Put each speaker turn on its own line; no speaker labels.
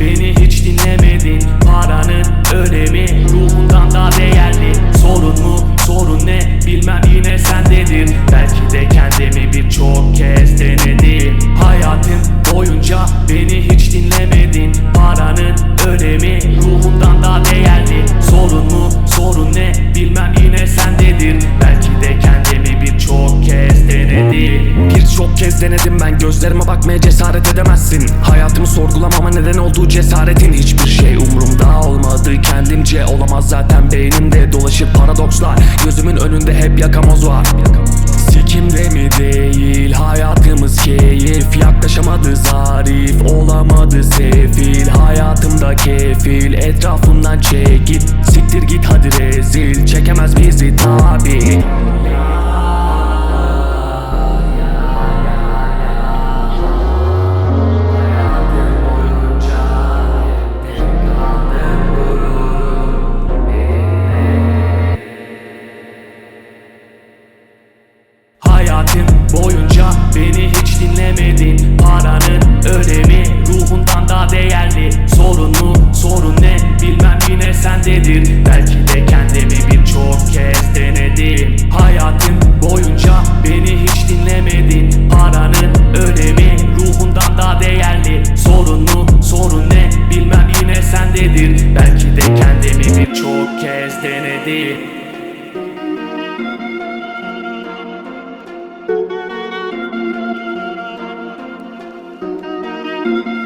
beni hiç dinlemedin. Paranın önemi ruhundan daha değerli. Sorun mu sorun ne? Bilmem yine sendedir Belki de kendimi birçok kez denedim Hayatım boyunca beni hiç dinlemedin. Paranın önemi ruhundan daha değerli. Sorun mu sorun ne? Bilmem yine sendedir Belki de kendimi birçok kez denedim
Birçok kez denedim ben gözlerime bakmaya cesaret edemezsin. Hayatımı sorgulamama neden olduğu cesaretin Hiçbir şey umurumda olmadı. Kendimce Olamaz zaten beynimde. Dolaşır paradokslar Gözümün önünde hep yakamoz var Sikimde mi değil hayatımız keyif. Yaklaşamadı zarif olamadı sefil. Hayatımda kefil etrafımdan çek git Siktir git hadi rezil çekemez bizi tabi
sendedir Belki de kendimi birçok kez denedim. Hayatım boyunca beni hiç dinlemedin. Paranın önemi ruhundan daha değerli. Sorun mu sorun ne? Bilmem yine sendedir Belki de kendimi birçok kez denedim. thank you